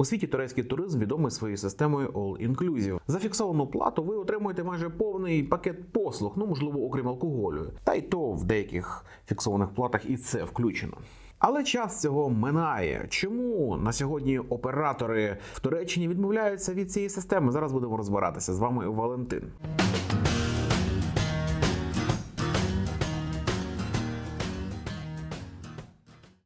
У світі турецький туризм відомий своєю системою All Inclusive. За фіксовану плату ви отримуєте майже повний пакет послуг, ну можливо, окрім алкоголю. Та й то в деяких фіксованих платах і це включено. Але час цього минає. Чому на сьогодні оператори в Туреччині відмовляються від цієї системи? Зараз будемо розбиратися з вами Валентин.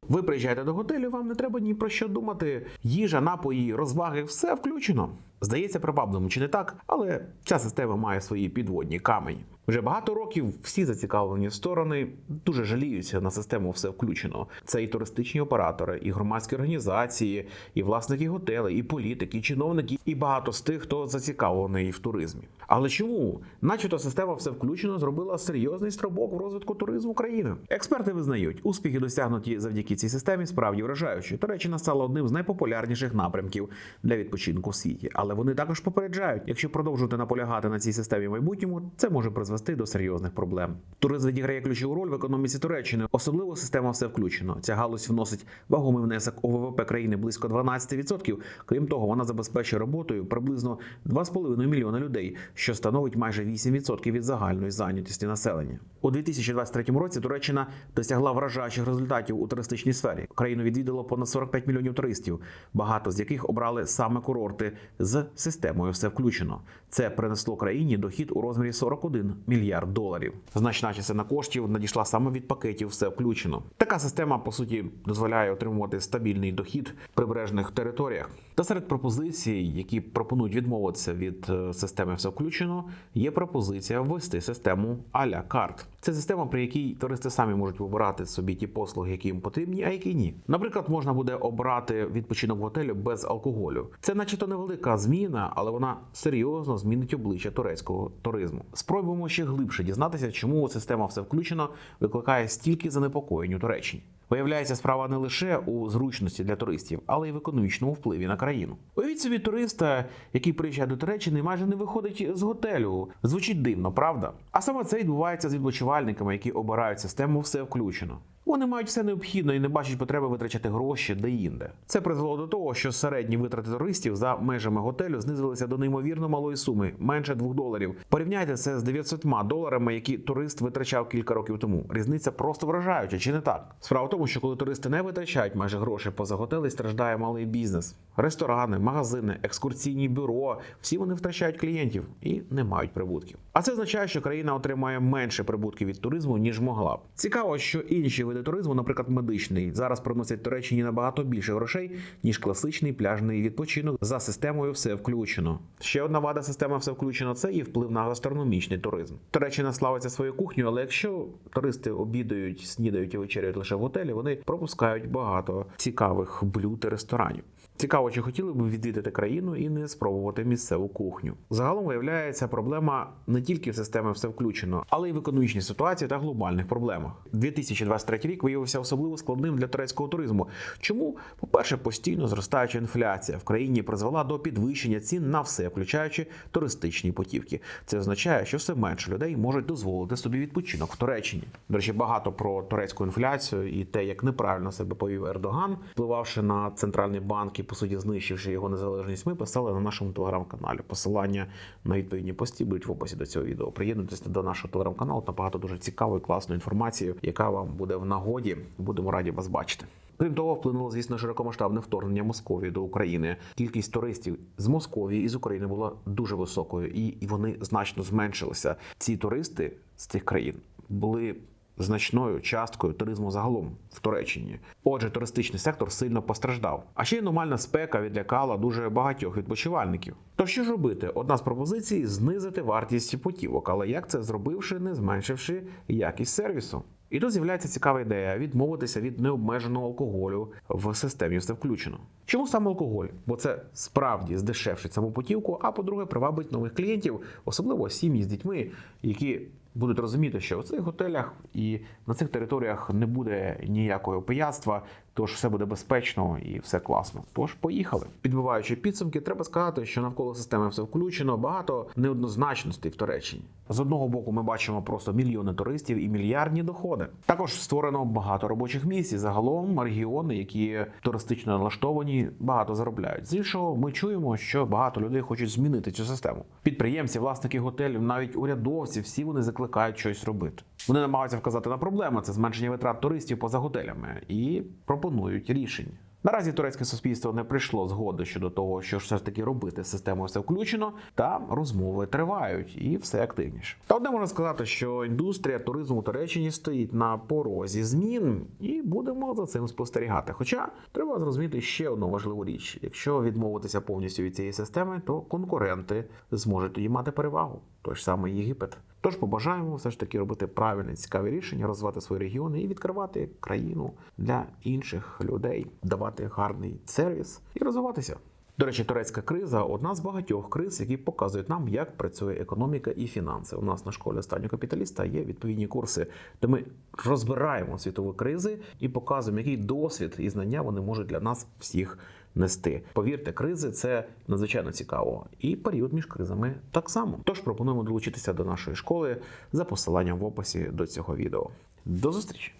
Ви приїжджаєте до готелю, вам не треба ні про що думати. Їжа, напої, розваги все включено. Здається привабливим чи не так, але ця система має свої підводні камені. Вже багато років всі зацікавлені сторони дуже жаліються на систему все включено. Це і туристичні оператори, і громадські організації, і власники готелей, і політики, і чиновники, і багато з тих, хто зацікавлений в туризмі. Але чому? Начебто система все включено зробила серйозний стрибок в розвитку туризму України. Експерти визнають, успіхи досягнуті завдяки цій системі справді вражаючі. Туреччина стала одним з найпопулярніших напрямків для відпочинку в світі. Але вони також попереджають, якщо продовжувати наполягати на цій системі в майбутньому, це може призвести до серйозних проблем. Туризм відіграє ключову роль в економіці Туреччини. Особливо система все включено. Ця галузь вносить вагомий внесок у ВВП країни близько 12%. Крім того, вона забезпечує роботою приблизно 2,5 мільйона людей, що становить майже 8% від загальної зайнятості населення. У 2023 році Туреччина досягла вражаючих результатів у туристичній сфері. Країну відвідало понад 45 мільйонів туристів, багато з яких обрали саме курорти з системою все включено. Це принесло країні дохід у розмірі 41 мільярд доларів. Значна частина коштів надійшла саме від пакетів все включено. Така система по суті дозволяє отримувати стабільний дохід в прибережних територіях. Та серед пропозицій, які пропонують відмовитися від е, системи все включено, є пропозиція ввести систему а-ля карт. Це система, при якій туристи самі можуть вибирати собі ті послуги, які їм потрібні, а які ні. Наприклад, можна буде обрати відпочинок в готелю без алкоголю. Це, начебто, невелика зміна, але вона серйозно змінить обличчя турецького туризму. Спробуємо ще глибше дізнатися, чому система все включено викликає стільки занепокоєнь у Туреччині. Виявляється, справа не лише у зручності для туристів, але й в економічному впливі на країну. Уявіть собі туриста, який приїжджає до Туреччини, майже не виходить з готелю. Звучить дивно, правда? А саме це відбувається з відпочивальниками, які обирають систему все включено. Вони мають все необхідне і не бачать потреби витрачати гроші де-інде. Це призвело до того, що середні витрати туристів за межами готелю знизилися до неймовірно малої суми менше 2 доларів. Порівняйте це з 900 доларами, які турист витрачав кілька років тому. Різниця просто вражаюча, чи не так? Справа в тому, що коли туристи не витрачають майже грошей поза готелі, страждає малий бізнес. Ресторани, магазини, екскурсійні бюро всі вони втрачають клієнтів і не мають прибутків. А це означає, що країна отримує менше прибутків від туризму ніж могла б. Цікаво, що інші туризму, наприклад, медичний, зараз приносять Туреччині набагато більше грошей ніж класичний пляжний відпочинок за системою все включено. Ще одна вада системи все включено це і вплив на гастрономічний туризм. Туреччина славиться своєю кухнею, але якщо туристи обідають, снідають і вечеряють лише в готелі, вони пропускають багато цікавих блюд і ресторанів. Цікаво, чи хотіли б відвідати країну і не спробувати місцеву кухню. Загалом виявляється проблема не тільки в системі все включено, але й в економічній ситуації та глобальних проблемах. 2023 рік виявився особливо складним для турецького туризму. Чому, по-перше, постійно зростаюча інфляція в країні призвела до підвищення цін на все, включаючи туристичні путівки. Це означає, що все менше людей можуть дозволити собі відпочинок в Туреччині. До речі, багато про турецьку інфляцію і те, як неправильно себе повів Ердоган, впливавши на центральний банк і по суті знищивши його незалежність. Ми писали на нашому телеграм-каналі. Посилання на відповідні пості будуть в описі до цього відео. Приєднуйтесь до нашого телеграм-каналу. Там багато дуже цікавої, класної інформації, яка вам буде в нагоді. Будемо раді вас бачити. Крім того, вплинуло, звісно, широкомасштабне вторгнення Московії до України. Кількість туристів з Московії і з України була дуже високою, і вони значно зменшилися. Ці туристи з цих країн були значною часткою туризму загалом в Туреччині. Отже, туристичний сектор сильно постраждав. А ще й аномальна спека відлякала дуже багатьох відпочивальників. То що ж робити? Одна з пропозицій знизити вартість путівок, але як це зробивши, не зменшивши якість сервісу? І тут з'являється цікава ідея відмовитися від необмеженого алкоголю в системі все включено. Чому саме алкоголь? Бо це справді здешевшить саму путівку, а по-друге, привабить нових клієнтів, особливо сім'ї з дітьми, які будуть розуміти, що в цих готелях і на цих територіях не буде ніякого пияцтва, Тож все буде безпечно і все класно. Тож поїхали. Підбиваючи підсумки, треба сказати, що навколо системи все включено. Багато неоднозначностей в Туреччині. З одного боку, ми бачимо просто мільйони туристів і мільярдні доходи. Також створено багато робочих місць. і Загалом регіони, які туристично налаштовані, багато заробляють. З іншого, ми чуємо, що багато людей хочуть змінити цю систему. Підприємці, власники готелів, навіть урядовці, всі вони закликають щось робити. Вони намагаються вказати на проблему це зменшення витрат туристів поза готелями і пропонують рішення. Наразі турецьке суспільство не прийшло згоди щодо того, що ж все ж таки робити з системою все включено, та розмови тривають і все активніше. Та одне можна сказати, що індустрія туризму Туреччині стоїть на порозі змін, і будемо за цим спостерігати. Хоча треба зрозуміти ще одну важливу річ: якщо відмовитися повністю від цієї системи, то конкуренти зможуть тоді мати перевагу, той ж самий Єгипет. Тож побажаємо все ж таки робити правильні цікаві рішення, розвивати свої регіони і відкривати країну для інших людей, давати гарний сервіс і розвиватися. До речі, турецька криза одна з багатьох криз, які показують нам, як працює економіка і фінанси. У нас на школі останнього капіталіста є відповідні курси, де ми розбираємо світові кризи і показуємо, який досвід і знання вони можуть для нас всіх нести. Повірте, кризи це надзвичайно цікаво, і період між кризами так само. Тож пропонуємо долучитися до нашої школи за посиланням в описі до цього відео. До зустрічі!